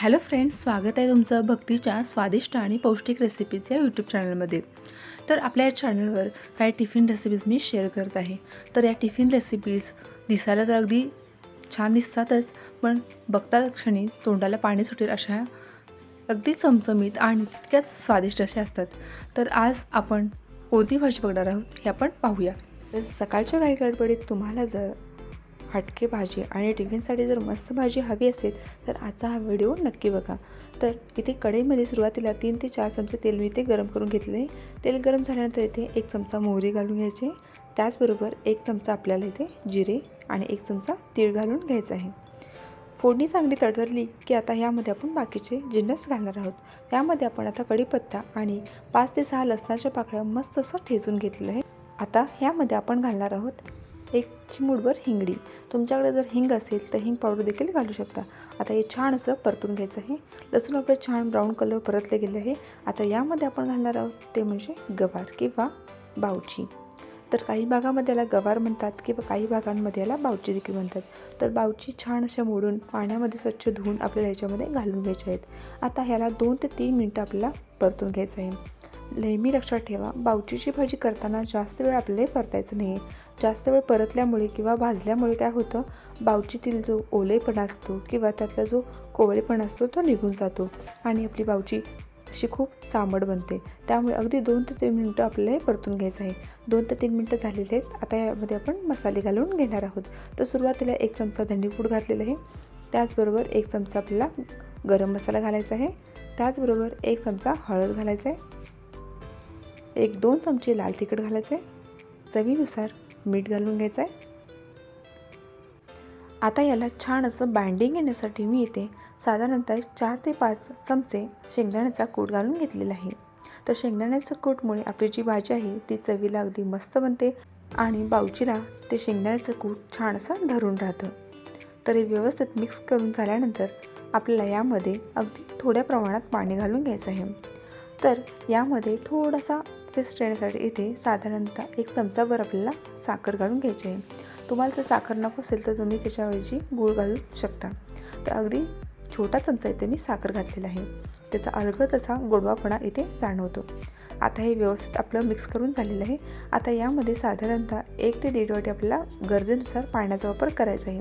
Hello friends स्वागत आहे तुमचं भक्तीच्या स्वादिष्ट आणि पौष्टिक रेसिपीज या यूट्यूब चॅनलमध्ये तर आपल्या या चॅनलवर काही टिफिन रेसिपीज मी शेअर करत आहे. तर या टिफिन रेसिपीज दिसायला तर अगदी छान दिसतातच पण बघता क्षणी तोंडाला पाणी सुटेल अशा अगदी चमचमीत आणि तितक्याच स्वादिष्ट अशा असतात. तर आज आपण कोणती भाजी बघणार आहोत हे आपण पाहूया. तर सकाळच्या काही गडबडीत तुम्हाला जर हटके भाजी आणि टिफिनसाठी जर मस्त भाजी हवी असेल तर आजचा हा व्हिडिओ नक्की बघा. तर इथे कढईमध्ये सुरुवातीला तीन ते चार चमचे तेल मी ते गरम करून घेतले तेल गरम झाल्यानंतर इथे एक चमचा मोहरी घालून घ्यायचे. त्याचबरोबर एक चमचा आपल्याला इथे जिरे आणि एक चमचा तीळ घालून घ्यायचा आहे. फोडणी चांगली तडतडली की आता ह्यामध्ये आपण बाकीचे जिन्नस घालणार आहोत त्यामध्ये आपण आता कढीपत्ता आणि पाच ते सहा लसणाच्या पाकळ्या मस्त असं ठेचून घेतलेलं आहे. आता ह्यामध्ये आपण घालणार आहोत एक चिमूटभर हिंगडी. तुमच्याकडे जर हिंग असेल तर हिंग पावडर देखील घालू शकता. आता हे छान असं परतून घ्यायचं आहे. लसूण आपलं छान ब्राऊन कलर परतले गेले आहे. आता यामध्ये आपण घालणार आहोत ते म्हणजे गवार किंवा बावची. तर काही भागामध्ये याला गवार म्हणतात किंवा काही भागांमध्ये याला बावची देखील म्हणतात. तर बावची छान अशा मोडून पाण्यामध्ये स्वच्छ धुवून आपल्याला ह्याच्यामध्ये घालून घ्यायचे आहेत. आता ह्याला दोन ते तीन मिनटं आपल्याला परतून घ्यायचं आहे. नेहमी लक्षात ठेवा बावचीची भाजी करताना जास्त वेळ आपल्याला परतायचं नाही आहे जास्त वेळ परतल्यामुळे किंवा भाजल्यामुळे काय होतं? बावचीतील जो ओलेपणा असतो किंवा त्यातला जो कोवळेपणा असतो तो निघून जातो आणि आपली बावची अशी खूप चांबड बनते. त्यामुळे अगदी दोन ते तीन मिनटं आपल्याला हे परतून घ्यायचं आहे. दोन ते तीन मिनटं झालेले आहेत. आता यामध्ये आपण मसाले घालून घेणार आहोत. तर सुरुवातीला एक चमचा धंडीपूड घातलेला आहे. त्याचबरोबर एक चमचा आपल्याला गरम मसाला घालायचा आहे. त्याचबरोबर एक चमचा हळद घालायचा आहे. एक दोन चमचे लाल तिखट घालायचं आहे. चवीनुसार मीठ घालून घ्यायचं आहे आता याला छान असं बँडिंग येण्यासाठी मी इथे साधारणतः चार ते पाच चमचे शेंगदाण्याचा कूट घालून घेतलेला आहे. तर शेंगदाण्याचं कूटमुळे आपली जी भाजी आहे ती चवीला अगदी मस्त बनते आणि बावचीला ते शेंगदाण्याचं कूट छान असं धरून राहतं. तर हे व्यवस्थित मिक्स करून झाल्यानंतर आपल्याला यामध्ये अगदी थोड्या प्रमाणात पाणी घालून घ्यायचं आहे. तर यामध्ये थोडासा टेस्ट येण्यासाठी इथे साधारणतः एक चमचाभर आपल्याला साखर घालून घ्यायची आहे. तुम्हाला जर साखर नको असेल तर तुम्ही त्याच्याऐवजी गूळ घालू शकता. तर अगदी छोटा चमचा इथे मी साखर घातलेला आहे. त्याचा अलगद असा गोडवापणा इथे जाणवतो. आता हे व्यवस्थित आपलं मिक्स करून झालेलं आहे. आता यामध्ये साधारणतः एक ते दीड वाटी आपल्याला गरजेनुसार पाण्याचा वापर करायचा आहे.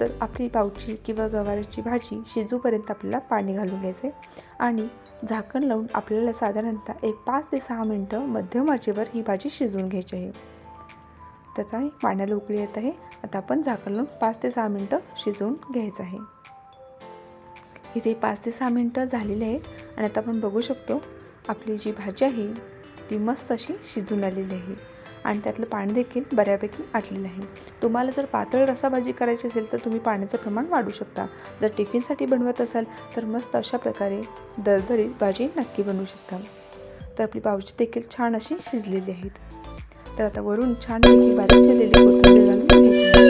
तर आपली पावची किंवा गवारीची भाजी शिजूपर्यंत आपल्याला पाणी घालून घ्यायचं आहे आणि झाकण लावून आपल्याला साधारणतः एक पाच ते सहा मिनटं मध्यम आचेवर ही भाजी शिजवून घ्यायची आहे. तर आता पाण्याला उकळी येत आहे. आता आपण झाकण लावून पाच ते सहा मिनटं शिजवून घ्यायचं आहे. इथे पाच ते सहा मिनटं झालेले आहेत आणि आता आपण बघू शकतो आपली जी भाजी आहे ती मस्त अशी शिजून आलेली आहे. आणि त्यातलं पाणी देखील बऱ्यापैकी आटलेलं आहे. तुम्हाला जर पातळ रसा भाजी करायची असेल तर तुम्ही पाण्याचं प्रमाण वाढू शकता. जर टिफिनसाठी बनवत असाल तर मस्त अशा प्रकारे दरदरीत भाजी नक्की बनवू शकता. तर आपली भाजी देखील छान अशी शिजलेली आहेत. तर आता वरून छान बारीक केलेली कोथिंबीर